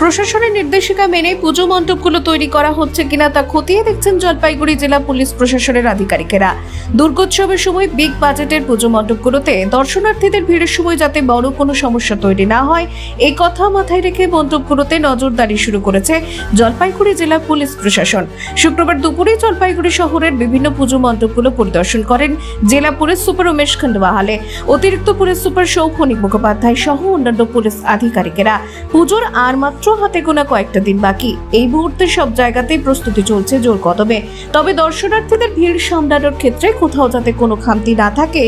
প্রশাসনের নির্দেশিকা মেনে পুজো মণ্ডপগুলো তৈরি করা হচ্ছে কিনা তা খতিয়ে দেখছেন জলপাইগুড়ি জেলা পুলিশ প্রশাসনের আধিকারিকেরা। দুর্গোৎসবের সময় বিগ বাজেটের পুজো মণ্ডপগুলোতে দর্শনার্থীদের ভিড়ের সময় যাতে বড় কোনো সমস্যা তৈরি না হয় এই কথা মাথায় রেখে মণ্ডপগুলোতে নজরদারি শুরু করেছে জলপাইগুড়ি জেলা পুলিশ প্রশাসন। শুক্রবার দুপুরে জলপাইগুড়ি শহরের বিভিন্ন পুজো মণ্ডপগুলো পরিদর্শন করেন জেলা পুলিশ সুপার উমেশ খন্ডওয়াহালে। অতিরিক্ত পুলিশ সুপার সৌখনিক মুখোপাধ্যায় সহ অন্যান্য পুলিশ আধিকারিকেরা। পুজোর আর মাত্র হাতে গোনা কয়েকটা দিন বাকি। এই মুহূর্তে সব জায়গাতেই প্রস্তুতি চলছে জোর কদমে। তবে দর্শনার্থীদের ভিড় সামলানোর ক্ষেত্রে কোথাও যাতে কোনো খামতি না থাকে,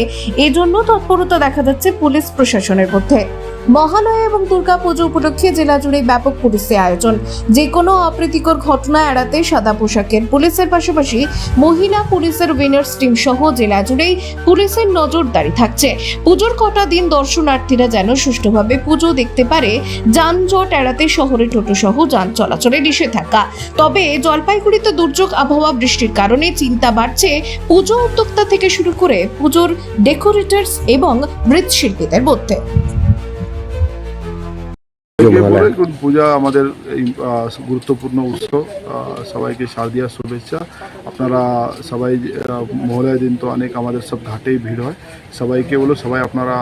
এজন্য তৎপরতা দেখা যাচ্ছে পুলিশ প্রশাসনের মধ্যে। মহালয়া এবং দুর্গা পুজো উপলক্ষে জেলা জুড়ে ব্যাপক পুলিশের আয়োজন। যে কোনো অপ্রীতিকর ঘটনা এড়াতে সাদা পোশাকের পুলিশের পাশাপাশি মহিলা পুলিশের উইনার্স টিম সহ জেলা জুড়েই পুলিশের নজরদারি থাকছে। পুজোর কটা দিন দর্শনার্থীরা যেন সুষ্ঠুভাবে পুজো দেখতে পারে, যানজট এড়াতে শহরে টোটো সহ যান চলাচলে নিষেধাজ্ঞা। তবে জলপাইগুড়িতে দুর্যোগ আবহাওয়া বৃষ্টির কারণে চিন্তা বাড়ছে পুজো উদ্যোক্তা থেকে শুরু করে পুজোর ডেকোরেটার্স এবং মৃৎশিল্পীদের মধ্যে। পূজা আমাদের এই গুরুত্বপূর্ণ উৎসব সবাইকে শারদীয়া শুভেচ্ছা। আপনারা সবাই মহালয়ার দিন তো অনেক আমাদের সব ঘাটেই ভিড় হয়। সবাইকে বলো সবাই আপনারা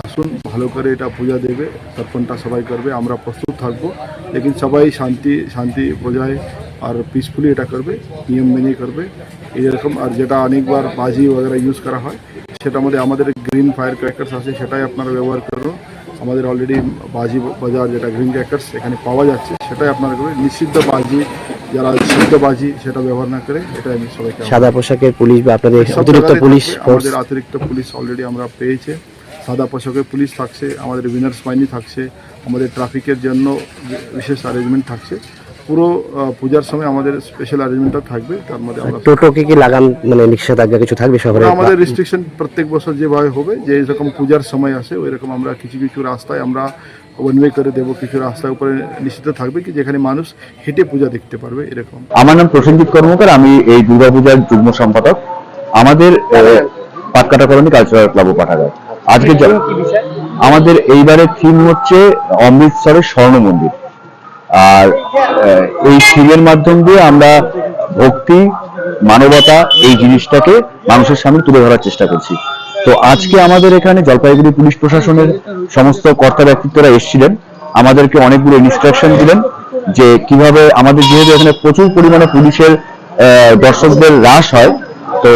আসুন ভালো করে এটা পূজা দেবে তর্পণটা সবাই করবে আমরা প্রস্তুত থাকব। লেকিন সবাই শান্তি শান্তি বোঝায় আর পিসফুলি এটা করবে নিয়ম মেনে করবে। এইরকম আর যেটা অনেকবার বাজি ওগেরা ইউজ করা হয় সেটা মধ্যে আমাদের গ্রিন ফায়ার ক্র্যাকার্স আছে সেটাই আপনারা ব্যবহার করুন। আমাদের অলরেডি বাজি বাজার যেটা গ্রিন ক্র্যাকার্স এখানে পাওয়া যাচ্ছে। সেটাই আপনারা করে নিষিদ্ধ বাজি যারা সিদ্ধ বাজি সেটা ব্যবহার না করে এটা আমি সবাইকে সাদা পোশাকের পুলিশ বা আপনাদের অতিরিক্ত পুলিশ আমাদের অতিরিক্ত পুলিশ অলরেডি আমরা পেয়েছে। সাদা পোশাকের পুলিশ থাকছে আমাদের উইনার্স বাহিনী থাকছে আমাদের ট্রাফিকের জন্য বিশেষ অ্যারেঞ্জমেন্ট থাকছে। পুরো আহ, পূজার সময় আমাদের স্পেশাল অ্যারেঞ্জমেন্টটা থাকবে তার মধ্যে আমরা টোটোকে কি লাগান মানে নিষেধাজ্ঞা কিছু থাকবে শহরে? আমাদের রেস্ট্রিকশন প্রত্যেক বছর যেভাবে হবে যে এরকম পূজার সময় আসে ওই রকম আমরা কিছু কিছু রাস্তায় আমরা ওয়ানওয়ে করে দেবো কিছু রাস্তার উপরে নিশ্চিত থাকবে কি যেখানে মানুষ হেঁটে পূজা দেখতে পারবে এরকম। আমার নাম প্রসেনজিৎ কর্মকার আমি এই দুর্গাপূজার যুগ্ম সম্পাদক। আমাদের পাটকাটা কলোনি কালচারাল ক্লাব পাঠাগার। আজকে আমাদের এইবারের থিম হচ্ছে অমৃতসরের স্বর্ণ মন্দির। আর এই থিমের মাধ্যম দিয়ে আমরা ভক্তি, মানবতা, এই জিনিসটাকে মানুষের সামনে তুলে ধরার চেষ্টা করছি। তো আজকে আমাদের এখানে জলপাইগুড়ি পুলিশ প্রশাসনের সমস্ত কর্তা ব্যক্তিত্বরা এসেছিলেন। আমাদেরকে অনেকগুলো ইনস্ট্রাকশন দিলেন যে কীভাবে আমাদের যেহেতু এখানে প্রচুর পরিমাণে পুলিশের দর্শকদের হ্রাস হয়, তো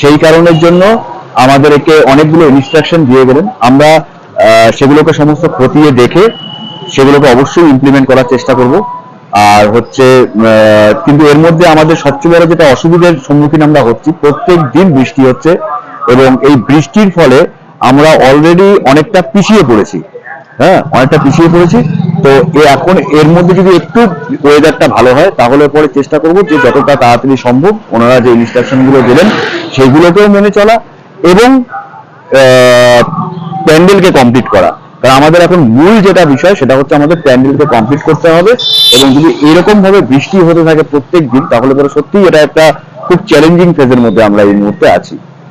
সেই কারণের জন্য আমাদেরকে অনেকগুলো ইনস্ট্রাকশন দিয়ে গেলেন। আমরা সেগুলোকে সমস্ত খতিয়ে দেখে সেগুলোকে অবশ্যই ইমপ্লিমেন্ট করার চেষ্টা করব। আর হচ্ছে কিন্তু এর মধ্যে আমাদের সবচেয়ে বড় যেটা অসুবিধার সম্মুখীন আমরা হচ্ছি, প্রত্যেক দিন বৃষ্টি হচ্ছে এবং এই বৃষ্টির ফলে আমরা অলরেডি অনেকটা পিছিয়ে পড়েছি। হ্যাঁ অনেকটা পিছিয়ে পড়েছি। তো এখন এর মধ্যে যদি একটু ওয়েদারটা ভালো হয়, তাহলে পরে চেষ্টা করব যে যতটা তাড়াতাড়ি সম্ভব ওনারা যে ইনস্ট্রাকশনগুলো দিলেন, সেগুলোকেও মেনে চলা এবং প্যান্ডেলকে কমপ্লিট করা। কারণ আমাদের এখন মূল যেটা বিষয়, সেটা হচ্ছে আমাদের প্যান্ডেলকে কমপ্লিট করতে হবে এবং যদি এরকম ভাবে বৃষ্টি হতে থাকে প্রত্যেক দিন তাহলে পরে সত্যিই এটা একটা খুব চ্যালেঞ্জিং ফেজের মধ্যে আমরা এই মুহূর্তে আছি।